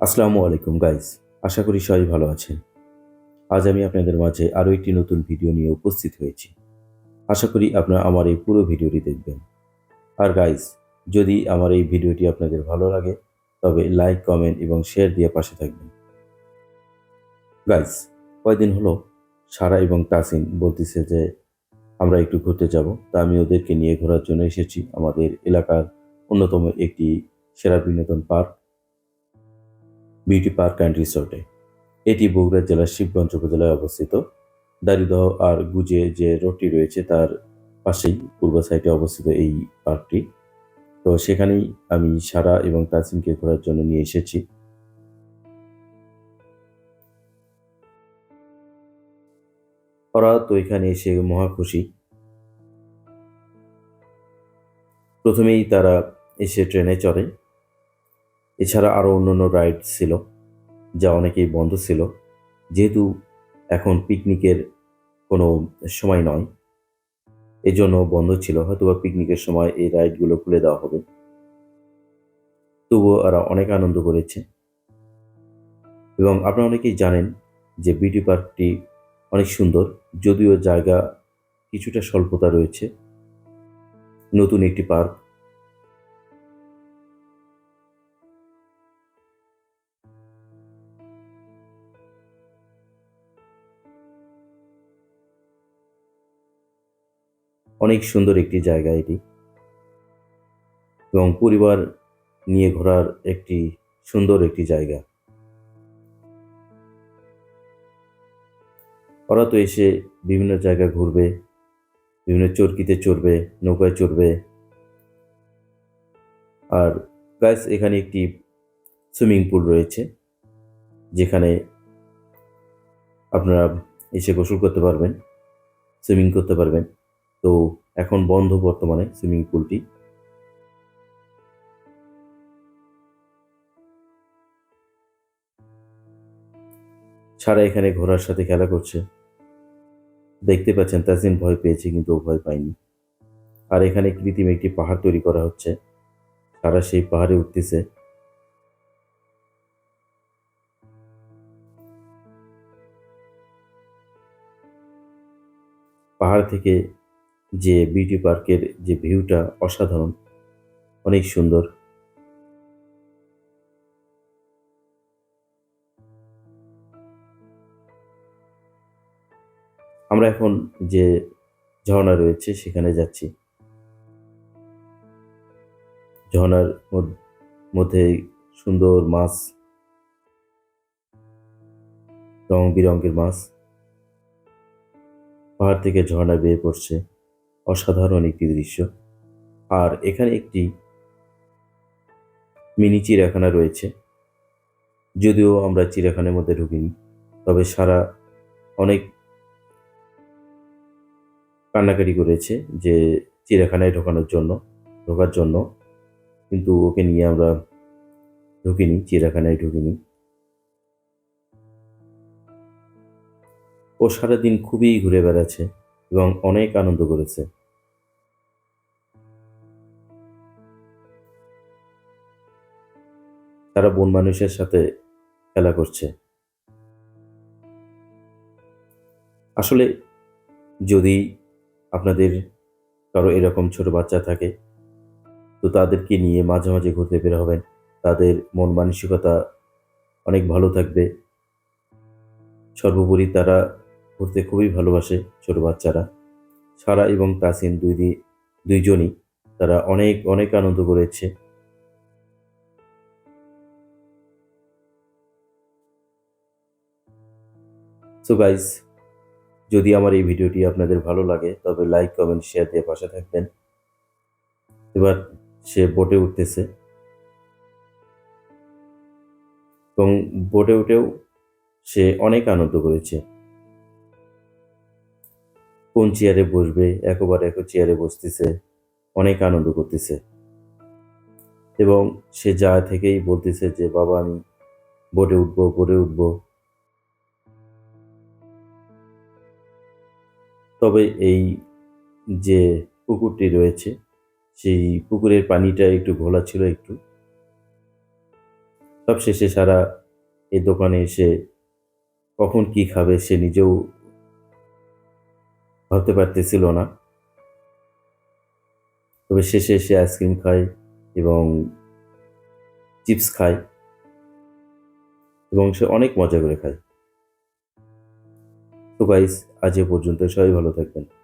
আসসালামু আলাইকুম গাইস আশা করি সবাই ভালো আছেন। আজ আমি আপনাদের মাঝে আরও একটি নতুন ভিডিও নিয়ে উপস্থিত হয়েছি। আশা করি আপনারা আমার এই পুরো ভিডিওটি দেখবেন। আর গাইস যদি আমার এই ভিডিওটি আপনাদের ভালো লাগে, তবে লাইক কমেন্ট এবং শেয়ার দিয়ে পাশে থাকবেন। গাইস কয়দিন হলো সারা এবং তাসিন বলতেছে যে আমরা একটু ঘুরতে যাব। তা আমি ওদেরকে নিয়ে ঘোরার জন্য এসেছি। আমাদের এলাকার অন্যতম একটি সেরা বিনোদন পার্ক। বিউটি পার্ক অ্যান্ড রিসোর্টে। এটি বগুড়া জেলার শিবগঞ্জ উপজেলায় অবস্থিত। দারিদহ আর গুজে যে রোডটি রয়েছে, তার পাশেই পূর্ব সাইডে অবস্থিত এই পার্কটি। তো সেখানেই আমি সারা এবং তাসিমকে ঘোরার জন্য নিয়ে এসেছি। ওরা তো এখানে এসে মহা খুশি। প্রথমেই তারা এসে ট্রেনে চড়ে। এছাড়া আরও অন্যান্য রাইড ছিল, যা অনেকেই বন্ধ ছিল। যেহেতু এখন পিকনিকের কোনো সময় নয়, এজন্য বন্ধ ছিল। হয়তোবা পিকনিকের সময় এই রাইডগুলো খুলে দেওয়া হবে। তবুও ওরা অনেক আনন্দ করেছে। এবং আপনারা অনেকেই জানেন যে বিউটি পার্কটি অনেক সুন্দর, যদিও জায়গা কিছুটা স্বল্পতা রয়েছে। নতুন একটি পার্ক অনেক সুন্দর একটি জায়গা এটি। এবং পরিবার নিয়ে ঘোরার একটি সুন্দর একটি জায়গা। ওরা তো এসে বিভিন্ন জায়গায় ঘুরবে, বিভিন্ন চরকিতে চড়বে, নৌকায় চড়বে। আর গাইস এখানে একটি সুইমিং পুল রয়েছে, যেখানে আপনারা এসে গোসল করতে পারবেন সুইমিং করতে পারবেন। তো এখন বন্ধ বর্তমানে সুইমিং পুলটি। ছাড়া এখানে ঘোড়ার সাথে খেলা করছে। দেখতে পাচ্ছেন তাজিম ভয় পেয়েছে কিন্তু ও ভয় পায়নি। আর এখানে কৃত্রিম একটি পাহাড় তৈরি করা হচ্ছে। তারা সেই পাহাড়ে উঠতেছে। পাহাড় থেকে যে বিউটি পার্কের যে ভিউটা অসাধারণ, অনেক সুন্দর। আমরা এখন যে ঝর্ণা রয়েছে সেখানে যাচ্ছি। ঝর্ণার মধ্যে সুন্দর মাছ রং বেরঙের মাছ। পাহাড় থেকে ঝর্ণা বেয়ে পড়ছে। অসাধারণ একটি দৃশ্য। আর এখানে একটি মিনি চিড়িয়াখানা রয়েছে। যদিও আমরা চিড়িয়াখানার মধ্যে ঢুকিনি, তবে সারা অনেক কান্নাকাটি করেছে যে চিড়িয়াখানায় ঢোকানোর জন্য, ঢোকার জন্য। কিন্তু ওকে নিয়ে আমরা ঢুকিনি, চিড়িয়াখানায় ঢুকিনি। ও সারাদিন খুবই ঘুরে বেড়াচ্ছে। এবং অনেক আনন্দ করেছে। তারা বন মানুষের সাথে খেলা করছে। আসলে যদি আপনাদের কারও এরকম ছোট বাচ্চা থাকে, তো তাদেরকে নিয়ে মাঝে মাঝে ঘুরতে বের হবেন। তাদের মন মানসিকতা অনেক ভালো থাকবে। সর্বোপরি তারা ঘুরতে খুবই ভালোবাসে ছোট বাচ্চারা। সারা এবং তাসিন দুই দুইজনই তারা অনেক অনেক আনন্দ করেছে। সো গাইস যদি আমার এই ভিডিওটি আপনাদের ভালো লাগে, তবে লাইক কমেন্ট শেয়ার দিয়ে পাশে থাকবেন। এবার সে বোটে উঠতেছে। এবং বোটে উঠেও সে অনেক আনন্দ করেছে। কোন চেয়ারে বসবে? একবার এক চেয়ারে বসতেছে। অনেক আনন্দ করতেছে। এবং সে যা থেকেই বলতেছে যে, বাবা, আমি বোটে উঠবো বোটে উঠবো। তবে এই যে পুকুরটি রয়েছে, সেই পুকুরের পানিটা একটু ঘোলা ছিল একটু। সব শেষে সারা এই দোকানে এসে কখন কি খাবে সে নিজেও ভাবতে পারতেছিল না। তবে শেষে এসে আইসক্রিম খায় এবং চিপস খায় এবং সে অনেক মজা করে খায়। তো গাইস আজ এ পর্যন্ত সবাই ভালো থাকবেন।